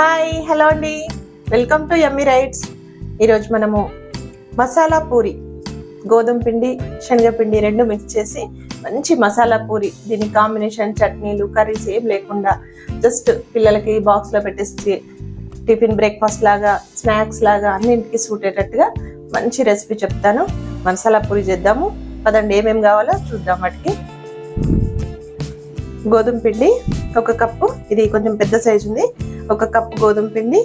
Hi hello అండి. Welcome to yummy rights ఈరోజు మనము మసాలా పూరి గోధుమ పిండి శనగపిండి రెండు మిక్స్ చేసి మంచి మసాలా పూరి దీని కాంబినేషన్ చట్నీలు కర్రీస్ ఏం లేకుండా జస్ట్ పిల్లలకి బాక్స్లో పెట్టేసి టిఫిన్ బ్రేక్ఫాస్ట్ లాగా స్నాక్స్ లాగా అన్నింటికి సూట్ అయ్యేటట్టుగా మంచి రెసిపీ చెప్తాను. మసాలా పూరి చేద్దాము. పదండి ఏమేమి కావాలో చూద్దాం వాటికి. గోధుమ పిండి ఒక కప్పు. ఇది కొంచెం పెద్ద సైజు ఉంది. ఒక కప్పు గోధుమ పిండి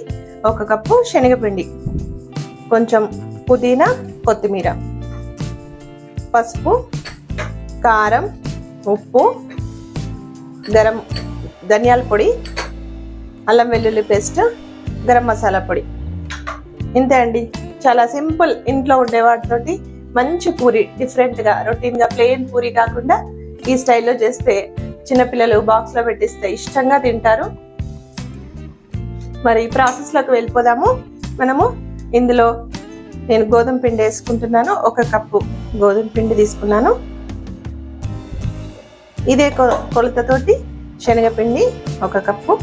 ఒక కప్పు శనగపిండి కొంచెం పుదీనా కొత్తిమీర పసుపు కారం ఉప్పు గరం ధనియాల పొడి అల్లం వెల్లుల్లి పేస్ట్ గరం మసాలా పొడి. ఇంతే అండి. చాలా సింపుల్ ఇంట్లో ఉండే వాటితోటి మంచి పూరి డిఫరెంట్గా రొటీన్గా ప్లెయిన్ పూరి కాకుండా ఈ స్టైల్లో చేస్తే చిన్నపిల్లలు బాక్స్లో పెట్టిస్తే ఇష్టంగా తింటారు. మరి ఈ ప్రాసెస్లోకి వెళ్ళిపోదాము. మనము ఇందులో నేను గోధుమ పిండి వేసుకుంటున్నాను. ఒక కప్పు గోధుమ పిండి తీసుకున్నాను. ఇదే కొ- కొలతతోటి శనగపిండి ఒక కప్పు.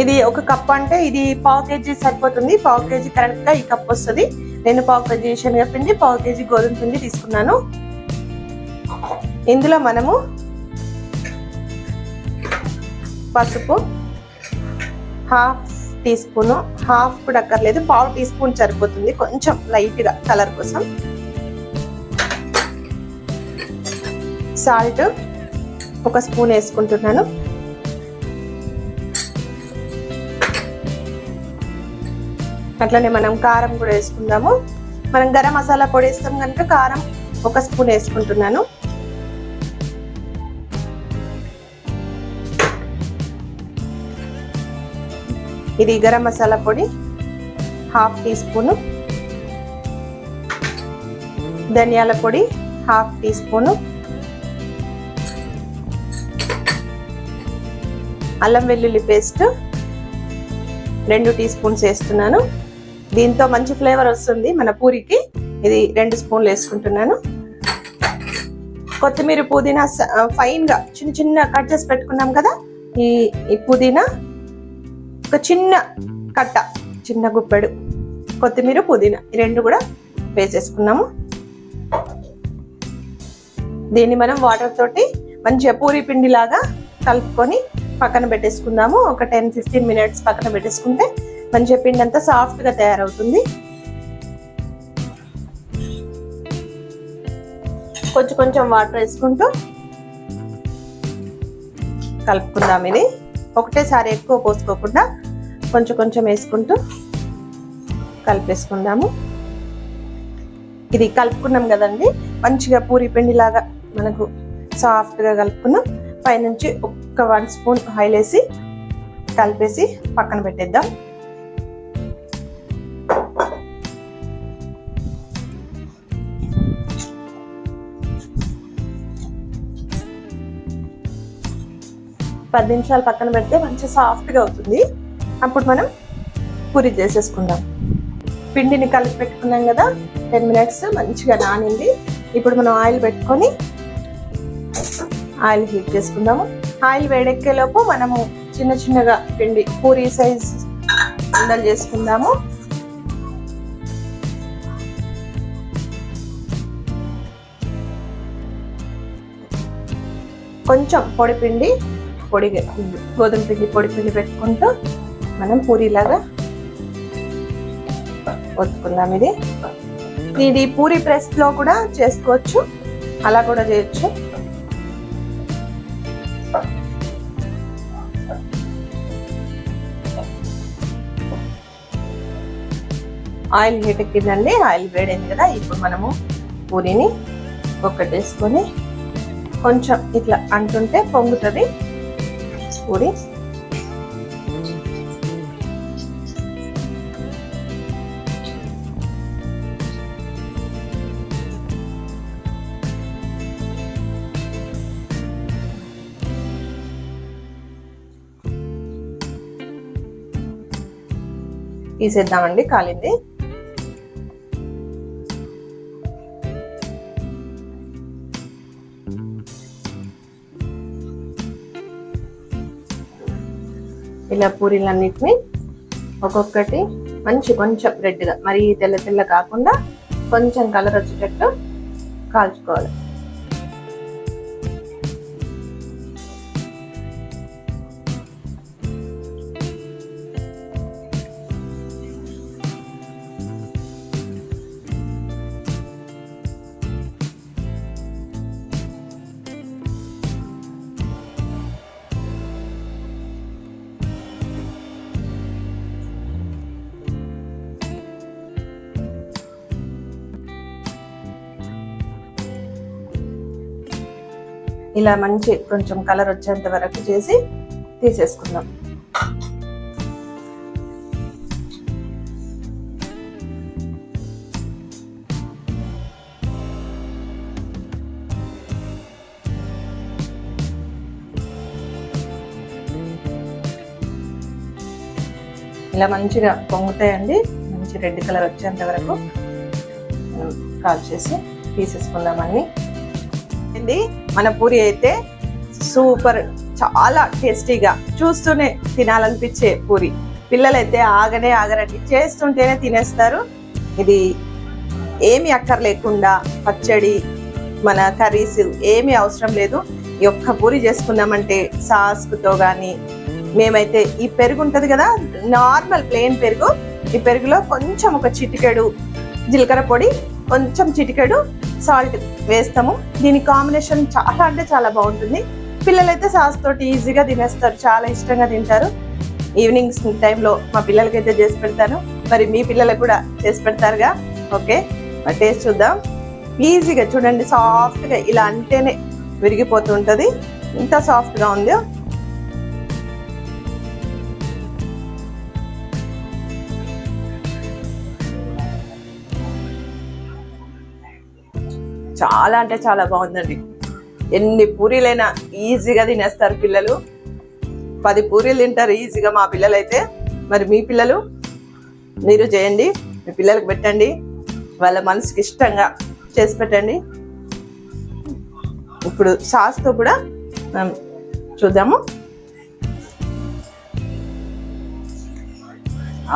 ఇది ఒక కప్ అంటే ఇది పావు కేజీ సరిపోతుంది. పావు కేజీ కరెక్ట్గా ఈ కప్ వస్తుంది. నేను పావు కేజీ శనగపిండి పావు కేజీ గోధుమ పిండి తీసుకున్నాను. ఇందులో మనము పసుపు హాఫ్ టీ స్పూన్ హాఫ్ కూడా అక్కర్లేదు పావు టీ స్పూన్ సరిపోతుంది. కొంచెం లైట్గా కలర్ కోసం. సాల్ట్ ఒక స్పూన్ వేసుకుంటున్నాను. అట్లనే మనం కారం కూడా వేసుకుందాము. మనం గరం మసాలా పొడి వేస్తాం కనుక కారం ఒక స్పూన్ వేసుకుంటున్నాను. ఇది గరం మసాలా పొడి హాఫ్ టీ స్పూను. ధనియాల పొడి హాఫ్ టీ స్పూను. అల్లం వెల్లుల్లి పేస్ట్ రెండు టీ స్పూన్స్ వేస్తున్నాను. దీంతో మంచి ఫ్లేవర్ వస్తుంది మన పూరికి. ఇది రెండు స్పూన్లు వేసుకుంటున్నాను. కొత్తిమీర పుదీనా ఫైన్గా చిన్న చిన్న కట్ చేసి పెట్టుకున్నాం కదా ఈ పుదీనా ఒక చిన్న కట్ట చిన్న గుప్పెడు కొత్తిమీర పుదీనా ఈ రెండు కూడా వేసేసుకున్నాము. దీన్ని మనం వాటర్ తోటి మంచిగా పూరి పిండి లాగా కలుపుకొని పక్కన పెట్టేసుకుందాము. ఒక టెన్ ఫిఫ్టీన్ మినిట్స్ పక్కన పెట్టేసుకుంటే మంచిగా పిండి అంతా సాఫ్ట్గా తయారవుతుంది. కొంచెం కొంచెం వాటర్ వేసుకుంటూ కలుపుకుందాం ఇది. ఒకటేసారి ఎక్కువ పోసుకోకుండా కొంచెం కొంచెం వేసుకుంటూ కలిపేసుకుందాము. ఇది కలుపుకున్నాం కదండి. మంచిగా పూరి పిండి లాగా మనకు సాఫ్ట్గా కలుపుకున్నాం. పైనుంచి ఒక్క వన్ స్పూన్ ఆయిల్ వేసి కలిపేసి పక్కన పెట్టేద్దాం. పది నిమిషాలు పక్కన పెడితే మంచిగా సాఫ్ట్గా అవుతుంది. అప్పుడు మనం పూరి చేసేసుకుందాం. పిండిని కలిపి పెట్టుకున్నాం కదా టెన్ మినిట్స్ మంచిగా నానింది. ఇప్పుడు మనం ఆయిల్ పెట్టుకొని ఆయిల్ హీట్ చేసుకుందాము. ఆయిల్ వేడెక్కేలోపు మనము చిన్న చిన్నగా పిండి పూరి సైజ్ ఉండలు చేసుకుందాము. కొంచెం పొడి పిండి పొడి గోధుమ పిండి పొడి పిండి పెట్టుకుంటూ మనం పూరిలాగా ఒత్తుకుందాం ఇది. ఇది పూరి ప్రెస్లో కూడా చేసుకోవచ్చు. అలా కూడా చేయొచ్చు. Oil heat ఎక్కిందండి. ఆయిల్ వేడైంది కదా. ఇప్పుడు మనము పూరిని ఒక్కటేసుకొని కొంచెం ఇట్లా అంటుంటే పొంగుతుంది. పూరి తీసేద్దామండి కాలింది. ఇలా పూరీలన్నిటిని ఒక్కొక్కటి మంచి కొంచెం రెడ్గా మరి తెల్ల తెల్ల కాకుండా కొంచెం కలర్ వచ్చేటట్టు కాల్చుకోవాలి. ఇలా మంచి కొంచెం కలర్ వచ్చేంత వరకు చేసి తీసేసుకుందాం. ఇలా మంచిగా పొంగుతాయండి. మంచి రెడ్ కలర్ వచ్చేంత వరకు కాల్ చేసి తీసేసుకుందాం అన్నీ. ఇది మన పూరి అయితే సూపర్ చాలా టేస్టీగా చూస్తూనే తినాలనిపించే పూరి. పిల్లలైతే ఆగనే ఆగరండి. చేస్తుంటేనే తినేస్తారు. ఇది ఏమి అక్కర్లేకుండా పచ్చడి మన కర్రీస్ ఏమీ అవసరం లేదు. ఈ ఒక్క పూరి చేసుకున్నామంటే సాస్తో కానీ మేమైతే ఈ పెరుగు ఉంటుంది కదా నార్మల్ ప్లెయిన్ పెరుగు. ఈ పెరుగులో కొంచెం ఒక చిటికెడు జీలకర్ర పొడి కొంచెం చిటికెడు సాల్ట్ వేస్తాము. దీని కాంబినేషన్ చాలా అంటే చాలా బాగుంటుంది. పిల్లలైతే సాస్ తోటి ఈజీగా తినేస్తారు. చాలా ఇష్టంగా తింటారు. ఈవినింగ్స్ టైంలో మా పిల్లలకైతే చేసి పెడతాను. మరి మీ పిల్లలకు కూడా చేసి పెడతారుగా. ఓకే? మరి టేస్ట్ చూద్దాం. ఈజీగా చూడండి సాఫ్ట్గా ఇలా అంటేనే విరిగిపోతుంటుంది ఇంత సాఫ్ట్గా ఉందో చాలా అంటే చాలా బాగుందండి. ఎన్ని పూరీలైనా ఈజీగా తినేస్తారు పిల్లలు. పది పూరీలు తింటారు ఈజీగా మా పిల్లలు అయితే మరి మీ పిల్లలు? మీరు చేయండి మీ పిల్లలకు పెట్టండి. వాళ్ళ మనసుకి ఇష్టంగా చేసి పెట్టండి. ఇప్పుడు సాస్తో కూడా చూద్దాము.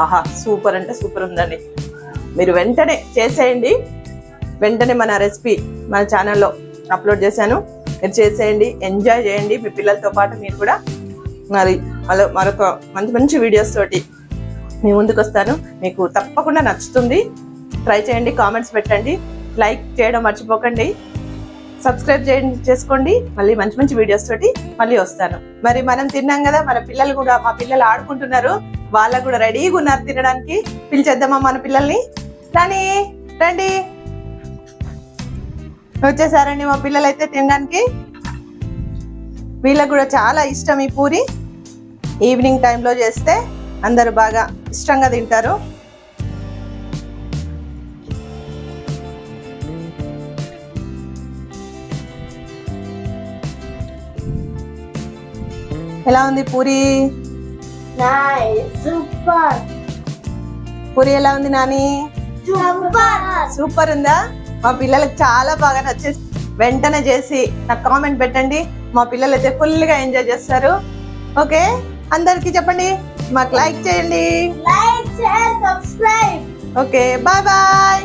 ఆహా సూపర్ అంటే సూపర్ ఉందండి. మీరు వెంటనే చేసేయండి. వెంటనే మన రెసిపీ మన ఛానల్లో అప్లోడ్ చేశాను. మీరు చేసేయండి ఎంజాయ్ చేయండి. మీ పిల్లలతో పాటు మీరు కూడా మరి మరో మరొక మంచి మంచి వీడియోస్ తోటి మీ ముందుకు వస్తాను. మీకు తప్పకుండా నచ్చుతుంది. ట్రై చేయండి కామెంట్స్ పెట్టండి. లైక్ చేయడం మర్చిపోకండి. సబ్స్క్రైబ్ చేయండి చేసుకోండి. మళ్ళీ మంచి మంచి వీడియోస్ తోటి మళ్ళీ వస్తాను. మరి మనం తిన్నాం కదా మన పిల్లలు కూడా మా పిల్లలు ఆడుకుంటున్నారు. వాళ్ళకు కూడా రెడీగా ఉన్నారు తినడానికి. పిలిచేద్దామా మన పిల్లల్ని? కానీ రండి. వచ్చేసారండి మా పిల్లలు అయితే తినడానికి వీళ్ళకు కూడా చాలా ఇష్టం ఈ పూరి ఈవినింగ్ టైంలో చేస్తే అందరూ బాగా ఇష్టంగా తింటారు ఎలా ఉంది పూరి. Super. పూరి ఎలా ఉంది నాని. సూపర్ ఉందా మా పిల్లలకు చాలా బాగా నచ్చేసి వెంటనే చేసి నాకు కామెంట్ పెట్టండి. మా పిల్లలు అయితే ఫుల్గా ఎంజాయ్ చేస్తారు. ఓకే అందరికి చెప్పండి. మాకు లైక్ చేయండి. Okay bye bye.